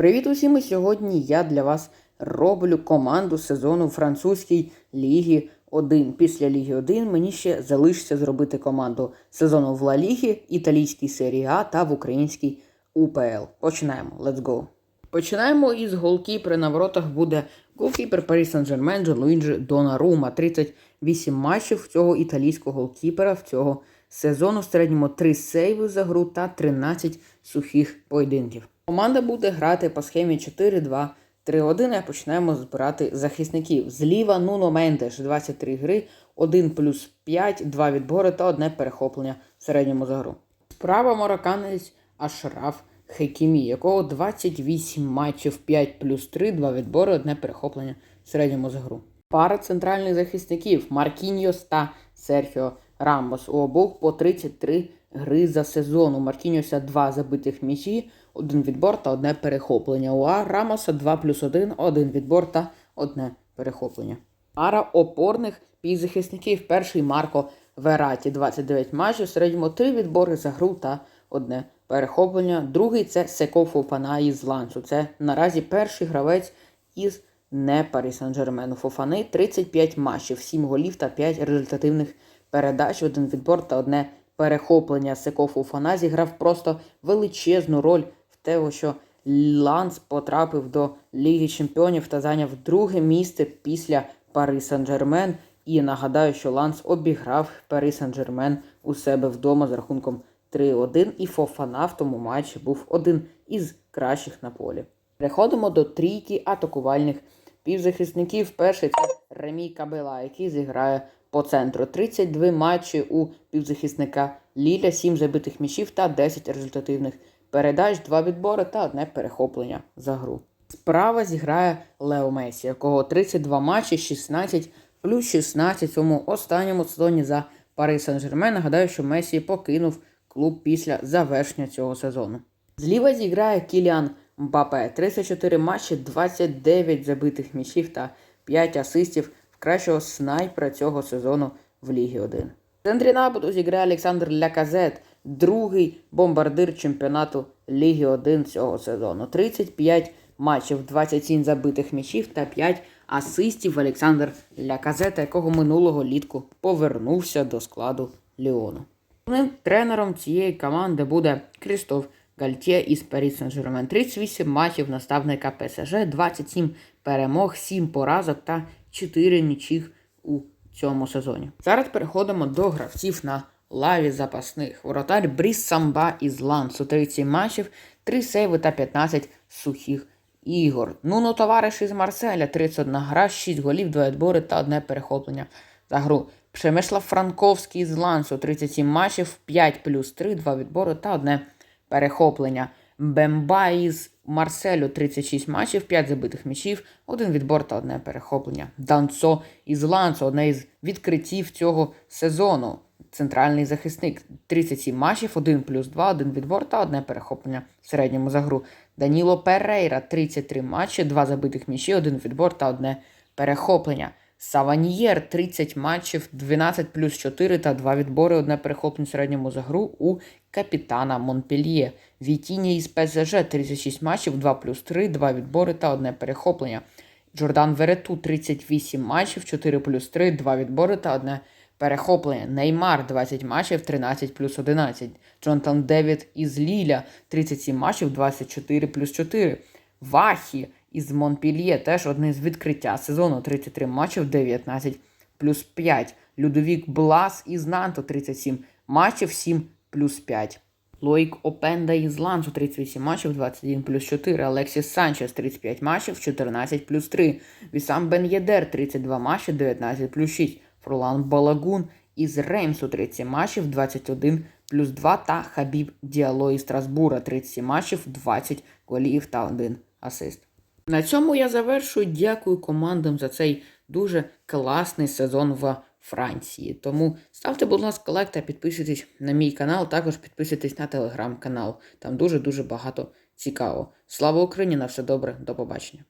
Привіт усім! І Сьогодні я для вас роблю команду сезону французькій Ліги 1. Після Ліги 1 мені ще залишиться зробити команду сезону в Ла Лігі, італійській серії А та в українській УПЛ. Починаємо. Let's go. Починаємо із голкіпера на воротах буде голкіпер Парі Сен-Жермен Джанлуїджі Донарума. 38 матчів цього італійського голкіпера в цього сезону. В середньому 3 сейви за гру та 13 сухих поєдинків. Команда буде грати по схемі 4-2. 3-1 і починаємо збирати захисників. Зліва Нуно Мендеш, 23 гри, 1 плюс 5, 2 відбори та одне перехоплення в середньому за гру. Справа марокканець Ашраф Хекімі, якого 28 матчів 5 плюс 3, 2 відбори, одне перехоплення в середньому за гру. Пара центральних захисників Маркіньос та Серхіо Рамос. У обох по 33 гри за сезон. У Маркіньоса 2 забитих м'ячі, один відбор та одне перехоплення. У А Рамоса 2 плюс 1, один відбор та одне перехоплення. Пара опорних півзахисників. Перший Марко Вераті, 29 матчів, в середньому 3 відбори за гру та одне перехоплення. Другий це Секо Фофана із Лансу. Це наразі перший гравець із не Парі Сан-Жермену. Фофани 35 матчів, 7 голів та 5 результативних передач, один відбор та одне перехоплення. Секо Фофана зіграв просто величезну роль в те, що Ланс потрапив до Ліги Чемпіонів та зайняв друге місце після Пари Сан-Жермен. І нагадаю, що Ланс обіграв Пари Сан-Жермен у себе вдома з рахунком 3-1, і Фофана в тому матчі був один із кращих на полі. Переходимо до трійки атакувальних півзахисників. Перший це Ремі Кабела, який зіграє по центру. 32 матчі у півзахисника Ліля, 7 забитих м'ячів та 10 результативних передач, 2 відбори та одне перехоплення за гру. Справа зіграє Лео Месі, якого 32 матчі, 16 плюс 16 в цьому останньому сезоні за Пари Сен-Жермен. Нагадаю, що Месі покинув клуб після завершення цього сезону. Зліва зіграє Кіліан Мбапе. 34 матчі, 29 забитих м'ячів та 5 асистів кращого снайпера цього сезону в Лігі 1. В центрі нападу зіграє Олександр Ляказет, другий бомбардир чемпіонату Ліги 1 цього сезону. 35 матчів, 27 забитих м'ячів та 5 асистів Олександр Ляказета, якого минулого літку повернувся до складу Ліону. Головним тренером цієї команди буде Крістоф Гальтє із Парі Сен-Жермен. 38 матчів наставника ПСЖ, 27 перемог, 7 поразок та 4 нічих у цьому сезоні. Зараз переходимо до гравців на лаві запасних. Воротар Бріс Самба із Лансу. 30 матчів, 3 сейви та 15 сухих ігор. Нуно товариш із Марселя, 31 гра, 6 голів, 2 відбори та одне перехоплення за гру. Przemyslav Франковський з Лансу, 37 матчів, 5 плюс 3, 2 відбори та одне перехоплення. Бемба із Марселю 36 матчів, 5 забитих м'ячів, один відбор та одне перехоплення. Данцо із Лансу, одне із відкриттів цього сезону. Центральний захисник 37 матчів, 1 плюс 2, 1 відбор та одне перехоплення в середньому за гру. Даніло Перейра 33 матчі, 2 забитих м'ячі, 1 відбор та одне перехоплення. Саваньєр 30 матчів, 12 плюс 4 та 2 відбори, одне перехоплення в середньому за гру у капітана Монпельє. Вітіні із ПСЖ 36 матчів, 2 плюс 3, 2 відбори та одне перехоплення. Джордан Верету 38 матчів, 4 плюс 3, 2 відбори та одне перехоплення. Неймар 20 матчів, 13 плюс 11. Джонатан Девід із Ліля 37 матчів, 24 плюс 4. Вахі із Монпельє теж одне з відкриття сезону 33 матчів, 19 плюс 5. Людовік Блас із Нанто 37 матчів, 7 плюс 5. Лоїк Опенда із Лансу 38 матчів, 21 плюс 4. Алексіс Санчес 35 матчів, 14 плюс 3. Вісам Бен Єдер 32 матчі, 19 плюс 6. Фролан Балагун із Реймсу 30 матчів, 21 плюс 2 та Хабіб Діало із Страсбура 37 матчів, 20 голів та 1 асист. На цьому я завершую. Дякую командам за цей дуже класний сезон в Франції. Тому ставте, будь ласка, лайк та підписуйтесь на мій канал. Також підписуйтесь на телеграм-канал. Там дуже-дуже багато цікаво. Слава Україні! На все добре, до побачення.